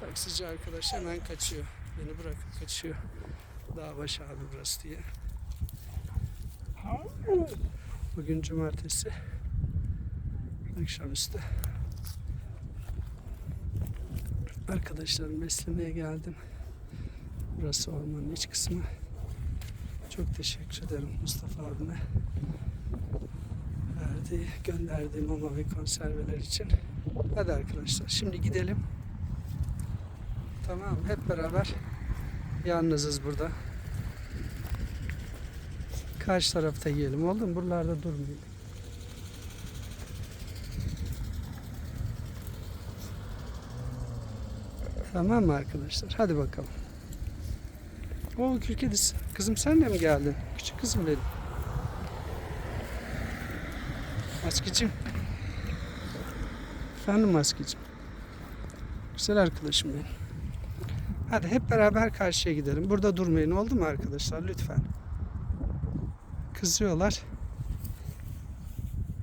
Taksici arkadaş hemen kaçıyor. Beni bırakıp kaçıyor. Dağbaşı abi burası diye. Bugün cumartesi. Akşamüstü. Arkadaşlarım beslemeye geldim. Burası ormanın iç kısmı. Çok teşekkür ederim Mustafa abime. Verdiği, gönderdiği mama ve konserveler için. Hadi arkadaşlar şimdi gidelim. Tamam hep beraber yalnızız burada. Karşı tarafta yiyelim oldu mu? Buralarda durmayın. Tamam mı arkadaşlar? Hadi bakalım. O kül. Kızım sen de mi geldin? Küçük kızım benim. Maskeciğim. Efendim maskeciğim. Güzel arkadaşım benim. Hadi hep beraber karşıya gidelim. Burada durmayın oldu mu arkadaşlar? Lütfen. Kızıyorlar.